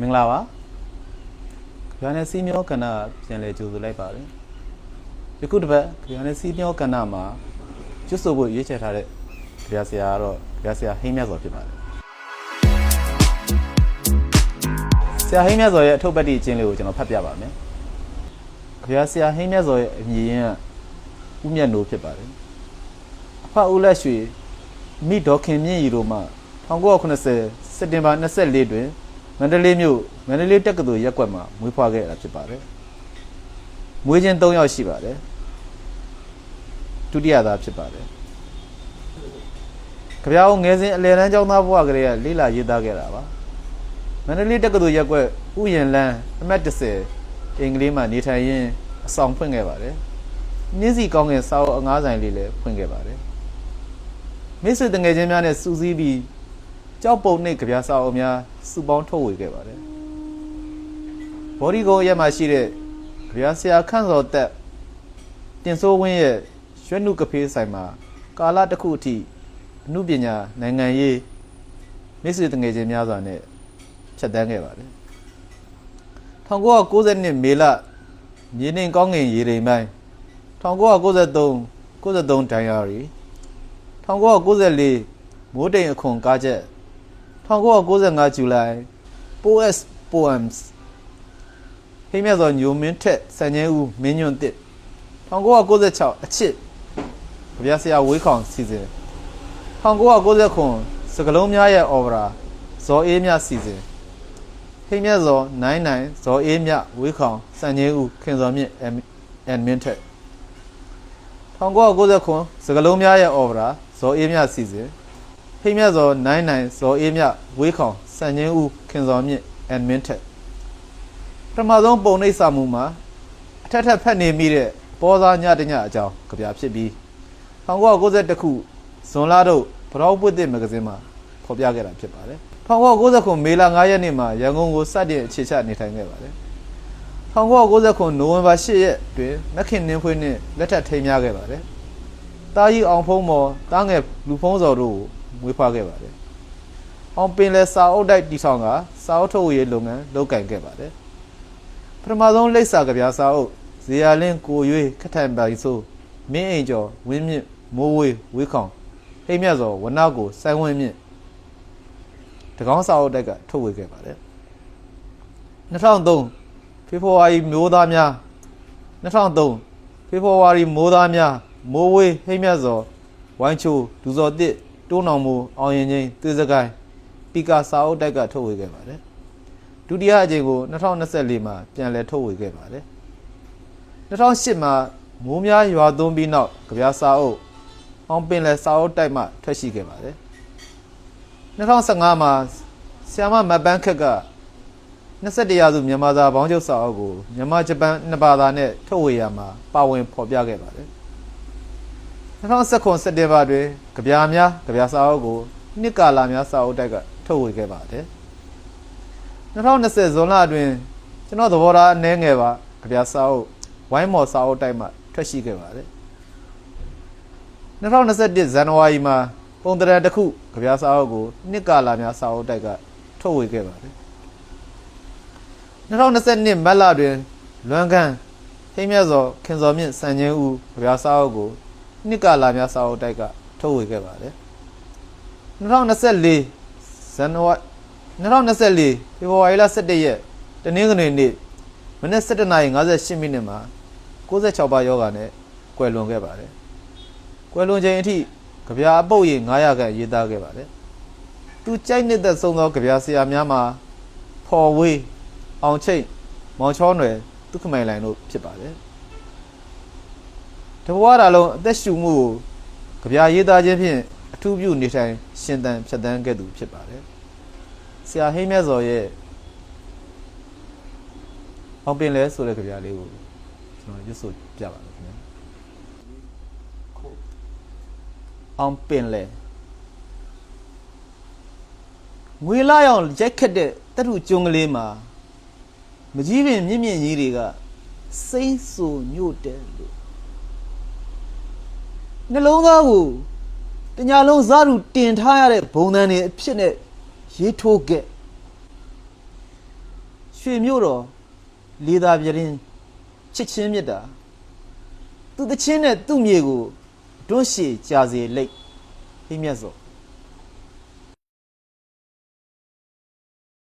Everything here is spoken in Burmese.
မင်္ဂလာပါခရနဲ့စီမျောကဏ္ဍပြန်လဲကြိုဆိုလိုက်ပါတယ်ယခုတစ်ပတ်ခရနဲ့စီမျောကဏ္ဍမှာကျွတ်ဆိုဖို့ရွေးချယ်ထားတဲ့ခရဆရာကတော့ခရဆရာဟိမ့်မြတ်စွာဖြစ်ပါတယ်ဆရာဟိမ့်မြတ်စွာရဲ့အထုပ်ပတ်တိအချင်းလေးကိုကျွန်တော်ဖတ်ပြပါမယ်ခရဆရာဟိမ့်မြတ်စွာရဲ့အမည်ရင်းကဦးမြတ်နိုးဖြစ်ပါတယ်အဖဦးလက်ရွှေမိဒေါ်ခင်မြင့်ရီတို့မှ1980စက်တင်ဘာ24တွင် မန္တလေးမြို့မန္တလေးတက္ကသိုလ်ရက်ကွက်မှာမွေးဖွားခဲ့တာဖြစ်ပါတယ်။မွေးချင်း3ယောက်ရှိပါတယ်။ဒုတိယသားဖြစ်ပါတယ်။ကြပြားငယ်စဉ်အလယ်တန်းကျောင်းသားဘဝကလေးကလေးလာရေးသားခဲ့တာပါ။မန္တလေးတက္ကသိုလ်ရက်ကွက်ဥယျာဉ်လန်းအမှတ်30အင်္ဂလိပ်မှာနေထိုင်ရင်းအဆောင်ဖွင့်ခဲ့ပါတယ်။မြင်းစီကောင်းကင်စာအုပ်အငားဆိုင်လေးလည်းဖွင့်ခဲ့ပါတယ်။မိတ်ဆွေတငယ်ချင်းများနဲ့စူးစီးပြီး ကြောက်ပုံနှိတ်ကြပြားစာအုပ်များစုပေါင်းထုတ်ဝေခဲ့ပါတယ်။ဘော်ဒီကုန်းရက်မှာရှိတဲ့ကြပြားဆရာခန့်စော်တက်တင်စိုးဝင်းရဲ့ရွှဲနုကဖေးဆိုင်မှာကာလတစ်ခုအထိအမှုပညာနိုင်ငံရေးမိတ်ဆွေတငယ်ချင်းများစွာနဲ့ဖြတ်တန်းခဲ့ပါတယ်။1992မေလမြေနှင်ကောင်းငင်ရေရိမ်ပိုင်း1993 93ဒိုင်ယာရီ1994မိုးတိမ်အခွန်ကားချက် 1995ဇူလိုင် Poes Poems ဟိမြတ်သောညိုမင်းထက်စံချင်းဦးမင်းညွန့်တစ်1996အချစ်ဗျာဆရာဝေးခေါင်စီစဉ်1999စကလုံးများရဲ့အော်ပရာဇော်အေးမြစီစဉ်ဟိမြတ်သော99ဇော်အေးမြဝေးခေါင်စံချင်းဦးခင်စော်မြင့်အန်မင်းထက်1999စကလုံးများရဲ့အော်ပရာဇော်အေးမြစီစဉ် ဟိမြတ်သော99ဇော်အေးမြဝေးခေါင်စံချင်းဦးခင်စော်မြင့်အန်မင်းထက်ပထမဆုံးပုံနှိပ်စာမှုမှာအထက်ထက်ဖက်နေမိတဲ့ပေါ်သားညတညအကြောင်းကြပြဖြစ်ပြီး1992ခုဇွန်လတို့ဗရောပွတ်တဲ့မဂဇင်းမှာဖော်ပြခဲ့တာဖြစ်ပါတယ်1999မေလ9ရက်နေ့မှာရန်ကုန်ကိုစတင်အခြေချနေထိုင်ခဲ့ပါတယ်1999နိုဝင်ဘာ10ရက်တွင်မခင်နှင်းဖွေးနှင့်လက်ထပ်ထိမ်းများခဲ့ပါတယ်တာကြီးအောင်ဖုံးမော်တားငယ်လူဖုံးစော်တို့ကို မွေးဖွားခဲ့ပါတယ်။အောင်ပင်လဲစာအုပ်တိုက်တီဆောင်ကစာအုပ်ထုတ်ရေးလုပ်ငန်းလုပ်ကင်ခဲ့ပါတယ်။ပထမဆုံးလိပ်စာကဗျာစာအုပ်ဇေယျလင်းကိုရွေးခက်ထန်ပါရီဆိုမင်းအိမ်ကျော်ဝင်းမြင့်မိုးဝေးဝေးခေါင်ဟိမ့်မြတ်စောဝနကိုစိုင်းဝင်းမြင့်တကောင်းစာအုပ်တိုက်ကထုတ်ဝေခဲ့ပါတယ်။2003ဖေဖော်ဝါရီမျိုးသားများ2003ဖေဖော်ဝါရီမိုးသားများမိုးဝေးဟိမ့်မြတ်စောဝိုင်းချိုဒူစောတစ် တိုးနောင်မူအောင်ရင်ချင်းသေစကိုင်းပီကာစာအုပ်တိုက်ကထုတ်ဝေခဲ့ပါတယ်ဒုတိယအကြိမ်ကို2024မှာပြန်လည်ထုတ်ဝေခဲ့ပါတယ်2008မှာမိုးများရွာသွန်းပြီးနောက်ကြပြားစာအုပ်အောင်ပင်လယ်စာအုပ်တိုက်မှထွက်ရှိခဲ့ပါတယ်2015မှာဆီယမမတ်ပန်းခက်က21ရာစုမြန်မာစာဘောင်းချုပ်စာအုပ်ကိုမြန်မာဂျပန်နှစ်ဘာသာနဲ့ထုတ်ဝေရမှာပါဝင်ဖော်ပြခဲ့ပါတယ် 2019စက်တင်ဘာတွင်ကြပြာများကြပြာစာအုပ်ကိုနှစ်ကာလာများစာအုပ်တိုက်ကထုတ်ဝေခဲ့ပါတယ်2020ဇွန်လအတွင်းကျွန်တော်သဘောထားအနည်းငယ်ပါကြပြာစာအုပ်ဝိုင်းမော်စာအုပ်တိုက်မှထွက်ရှိခဲ့ပါတယ်2021ဇန်နဝါရီမှာပုံတရံတစ်ခုကြပြာစာအုပ်ကိုနှစ်ကာလာများစာအုပ်တိုက်ကထုတ်ဝေခဲ့ပါတယ်2022မတ်လတွင်လွမ်းခန်းဟိမ့်မြတ်စောခင်စောမြင့်စံချင်းဦးကြပြာစာအုပ်ကို နှစ်ကာလာများစာအုပ်တိုက်ကထုတ်ဝေခဲ့ပါတယ်2024ဇန်နဝါ2024ဖေဖော်ဝါရီလ17ရက်တနင်္ဂနွေနေ့မနက်7:58မိနစ်မှာ66ပါးယောဂါနဲ့ကွယ်လွန်ခဲ့ပါတယ်ကွယ်လွန်ချိန်အထိကြပြာအပုတ်ရေ900ခန့်ရေးသားခဲ့ပါတယ်သူကြိုက်နှစ်သက်ဆုံးသောကြပြာဆရာများမှာဖော်ဝေးအောင်ချိတ်မောင်ချောနွယ်ဒုက္ခမိုင်လိုင်တို့ဖြစ်ပါတယ် တဘဝတာလုံးအသက်ရှူမှုကိုကြပြာရေးသားခြင်းဖြင့်အထူးပြုနေထိုင်ရှင်သန်ဖြတ်သန်းခဲ့သူဖြစ်ပါတယ်ဆရာဟိမ့်မြတ်စော်ရဲ့အောင်ပင်လဲဆိုတဲ့ကြပြာလေးကိုကျွန်တော်ရွတ်ဆိုပြပါမယ်ခင်ဗျာအောင်ပင်လဲငွေလာရောက်ရိုက်ခတ်တဲ့တထုကျုံကလေးမှာမကြီးပင်မြင့်မြင့်ကြီးတွေကစိမ့်ဆူညို့တယ်လို့ နှလုံးသားကိုတညာလုံးဇာတုတင်ထားရတဲ့ဘုံတန်တွေအဖြစ်နဲ့ရေးထိုးခဲ့ရွှေမြို့တော်လေသာပြရင်ချစ်ချင်းမြတ်တာသူတချင်းနဲ့သူ့မြေကိုတွန်းရှည်ကြာစေလိတ်ဟိမြတ်စော